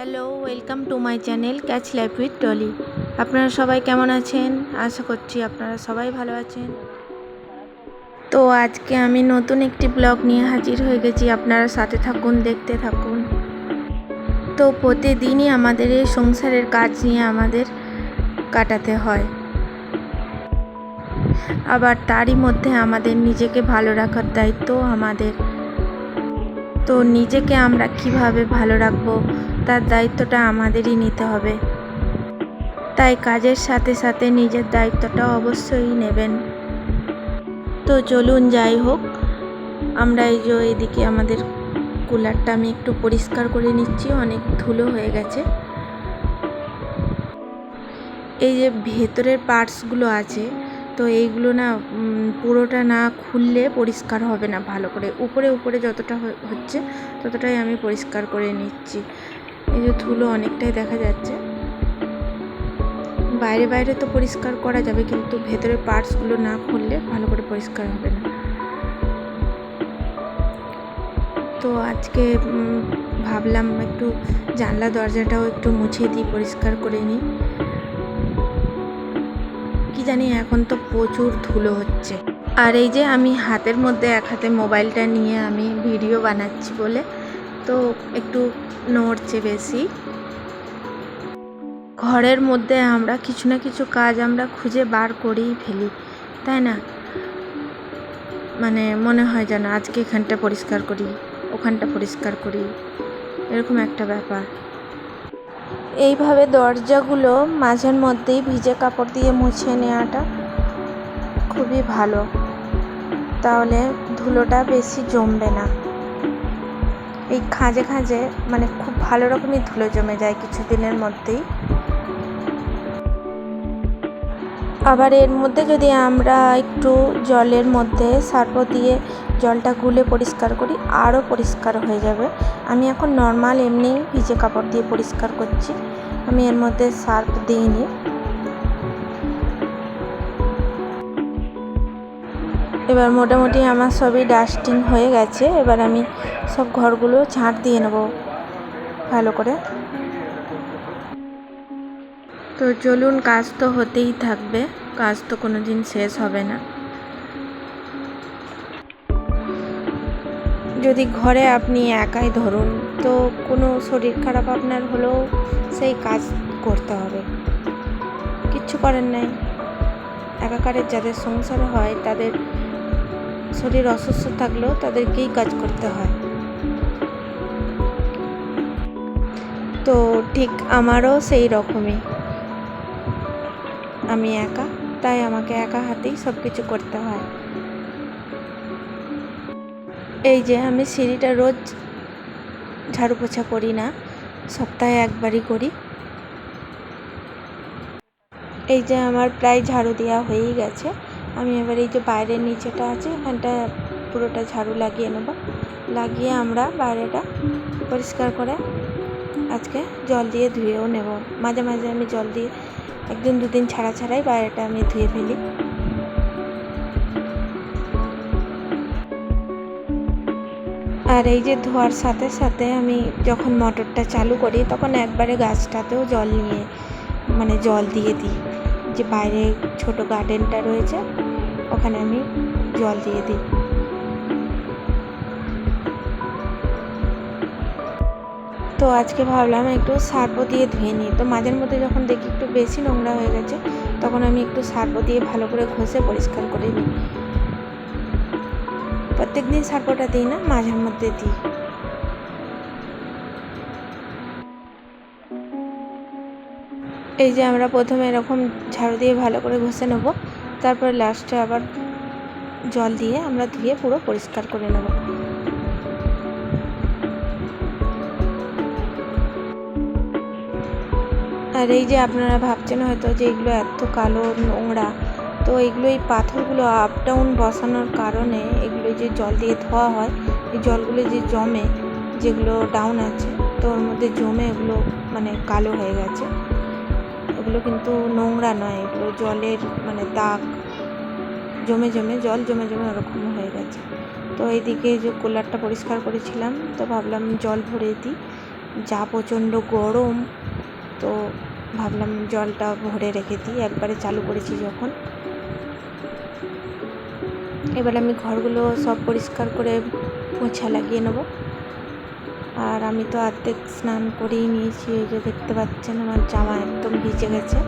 Hello welcome to my channel catch life with Tolly আপনারা সবাই কেমন আছেন? আশা করছি আপনারা সবাই ভালো আছেন। তো আজকে আমি নতুন একটি ব্লগ নিয়ে হাজির হয়ে গেছি। আপনারা সাথে থাকুন, দেখতে থাকুন। তো প্রতিদিনই আমাদের এই সংসারের কাজ নিয়ে আমাদের কাটাতে হয়। আবার তারই মধ্যে আমাদের নিজেকে ভালো রাখার দায়িত্ব আমাদের। তো নিজেকে আমরা কীভাবে ভালো রাখব, তার দায়িত্বটা আমাদেরই নিতে হবে। তাই কাজের সাথে সাথে নিজের দায়িত্বটা অবশ্যই নেবেন। তো চলুন যাই হোক, আমরা এই যে এদিকে আমাদের কুলারটা আমি একটু পরিষ্কার করে নিচ্ছি, অনেক ধুলো হয়ে গেছে। এই যে ভেতরের পার্টসগুলো আছে তো এইগুলো না পুরোটা না খুললে পরিষ্কার হবে না ভালো করে। উপরে উপরে যতটা হচ্ছে ততটাই আমি পরিষ্কার করে নিচ্ছি। এই যে ধুলো অনেকটাই দেখা যাচ্ছে। বাইরে বাইরে তো পরিষ্কার করা যাবে, কিন্তু ভেতরের পার্টসগুলো না খুললে ভালো করে পরিষ্কার হবে না। তো আজকে ভাবলাম একটু জানলা দরজাটাও একটু মুছে দিই, পরিষ্কার করে নিই। জানি এখন তো প্রচুর ধুলো হচ্ছে। আর এই যে আমি হাতের মধ্যে এক হাতে মোবাইলটা নিয়ে আমি ভিডিও বানাচ্ছি বলে, তো একটু নড়ছে বেশি। ঘরের মধ্যে আমরা কিছু না কিছু কাজ আমরা খুঁজে বার করেই ফেলি, তাই না? মানে মনে হয় যেন আজকে এখানটা পরিষ্কার করি, ওখানটা পরিষ্কার করি, এরকম একটা ব্যাপার। এইভাবে দরজাগুলো মাঝের মধ্যেই ভিজে কাপড় দিয়ে মুছে নেওয়াটা খুবই ভালো। তাহলে ধুলোটা বেশি জমবে না। এই খাঁজে খাঁজে মানে খুব ভালো রকমই ধুলো জমে যায় কিছুদিনের মধ্যেই। আবার এর মধ্যে যদি আমরা একটু জলের মধ্যে সার্ফ দিয়ে জলটা গুলে পরিষ্কার করি, আরও পরিষ্কার হয়ে যাবে। আমি এখন নর্মাল এমনি ভিজে কাপড় দিয়ে পরিষ্কার করছি। আমি এর মধ্যে সার্ফ দিইনি। এবার মোটামুটি আমার সবই ডাস্টিং হয়ে গেছে। এবার আমি সব ঘরগুলো ঝাঁট দিয়ে নেব ভালো করে। তো চলুন, কাজ তো হতেই থাকবে। কাজ তো কোনো দিন শেষ হবে না। যদি ঘরে আপনি একাই ধরুন, তো কোনো শরীর খারাপ আপনার হলেও সেই কাজ করতে হবে। কিচ্ছু করার নাই। একাকারের যাদের সংসার হয়, তাদের শরীর অসুস্থ থাকলেও তাদেরকেই কাজ করতে হয়। তো ঠিক আমারও সেই রকমই। আমি একা, তাই আমাকে একা হাতেই সব কিছু করতে হয়। এই যে আমি সিঁড়িটা রোজ ঝাড়ু পোছা করি না, সপ্তাহে একবারই করি। এই যে আমার প্রায় ঝাড়ু দেওয়া হয়েই গেছে। আমি এবার এই যে বাইরের নিচেটা আছে এখানটা পুরোটা ঝাড়ু লাগিয়ে নেব। লাগিয়ে আমরা বাইরেটা পরিষ্কার করে আজকে জল দিয়ে ধুয়েও নেব। মাঝে মাঝে আমি জল দিয়ে একদিন দুদিন ছাড়া ছাড়াই বাইরেটা আমি ধুয়ে ফেলি। আর এই যে ধোয়ার সাথে সাথে আমি যখন মোটরটা চালু করি, তখন একবারে গাছটাতেও জল নিয়ে মানে জল দিয়ে দিই। যে বাইরে ছোট গার্ডেনটা রয়েছে, ওখানে আমি জল দিয়ে দিই। তো আজকে ভাবলাম একটু সার্পো দিয়ে ধুয়ে নিই। তো মাঝের মধ্যে যখন দেখি একটু বেশি নোংরা হয়ে গেছে, তখন আমি একটু সার্পো দিয়ে ভালো করে ঘষে পরিষ্কার করে নিই। প্রত্যেক দিন সার্পোটা দিই না, মাঝের মধ্যে দিই। এই যে আমরা প্রথমে এরকম ঝাড়ু দিয়ে ভালো করে ঘষে নেব, তারপরে লাস্টে আবার জল দিয়ে আমরা ধুয়ে পুরো পরিষ্কার করে নেব। আর এই যে আপনারা ভাবছেন হয়তো যে এগুলো এত কালো নোংরা তো এগুলো এই পাথরগুলো আপ ডাউন বসানোর কারণে এগুলো যে জল দিয়ে ধোয়া হয়, এই জলগুলো যে জমে, যেগুলো ডাউন আছে, তো ওর মধ্যে জমে এগুলো মানে কালো হয়ে গেছে। এগুলো কিন্তু নোংরা নয়, এগুলো জলের মানে দাগ। জমে জমে, জল জমে জমে ওরকম হয়ে গেছে। তো এইদিকে যে কুলারটা পরিষ্কার করেছিলাম, তো ভাবলাম জল ভরে দিই। যা প্রচণ্ড গরম, তো ভাবলাম জলটা ভরে রেখে দিই, একবারে চালু করেছি যখন। এবার আমি ঘরগুলো সব পরিষ্কার করে পোছা লাগিয়ে নেব। আর আমি তো অর্ধেক স্নান করেই নিয়েছি ওই যে দেখতে পাচ্ছেন আমার জামা একদম ভিজে গেছে।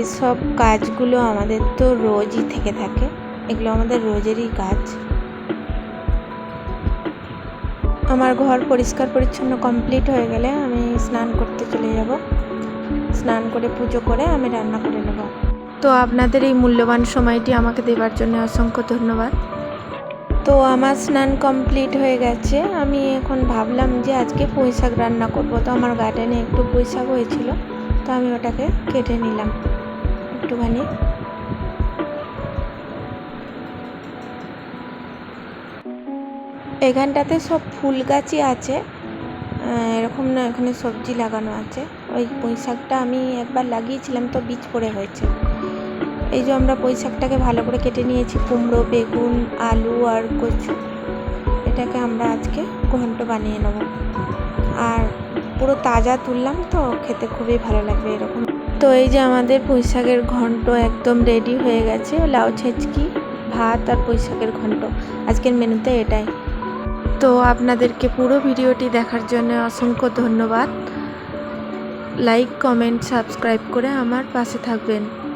এসব কাজগুলো আমাদের তো রোজই থেকে থাকে, এগুলো আমাদের রোজেরই কাজ। আমার ঘর পরিষ্কার পরিচ্ছন্ন কমপ্লিট হয়ে গেলে আমি স্নান করতে চলে যাব। স্নান করে পুজো করে আমি রান্না করে নেব। তো আপনাদের এই মূল্যবান সময়টি আমাকে দেওয়ার জন্য অসংখ্য ধন্যবাদ। তো আমার স্নান কমপ্লিট হয়ে গেছে। আমি এখন ভাবলাম যে আজকে পুঁই শাক রান্না করব। তো আমার গার্ডেনে একটু পুঁই শাক হয়েছিল। তো আমি ওটাকে কেটে নিলাম একটুখানি। এখানটাতে সব ফুল গাছই আছে। এরকম না এখানে সবজি লাগানো আছে। ওই পুঁই শাকটা আমি একবার লাগিয়েছিলাম তো বীজ পড়ে হয়েছে। এই যে আমরা পুঁই শাকটাকে ভালো করে কেটে নিয়েছি, কুমড়ো, বেগুন, আলু আর কচু। এটাকে আমরা আজকে ঘন্ট বানিয়ে নেব। আর পুরো তাজা তুললাম তো, খেতে খুবই ভালো লাগবে এরকম। তো এই যে আমাদের পুঁই শাকের ঘন্ট একদম রেডি হয়ে গেছে, লাউ ছেঁচকি, ভাত আর পুঁই শাকের ঘন্ট। আজকের মেনুতে এটাই। তো আপনাদেরকে পুরো ভিডিওটি দেখার জন্য অসংখ্য ধন্যবাদ। লাইক, কমেন্ট, সাবস্ক্রাইব করে আমার পাশে থাকবেন।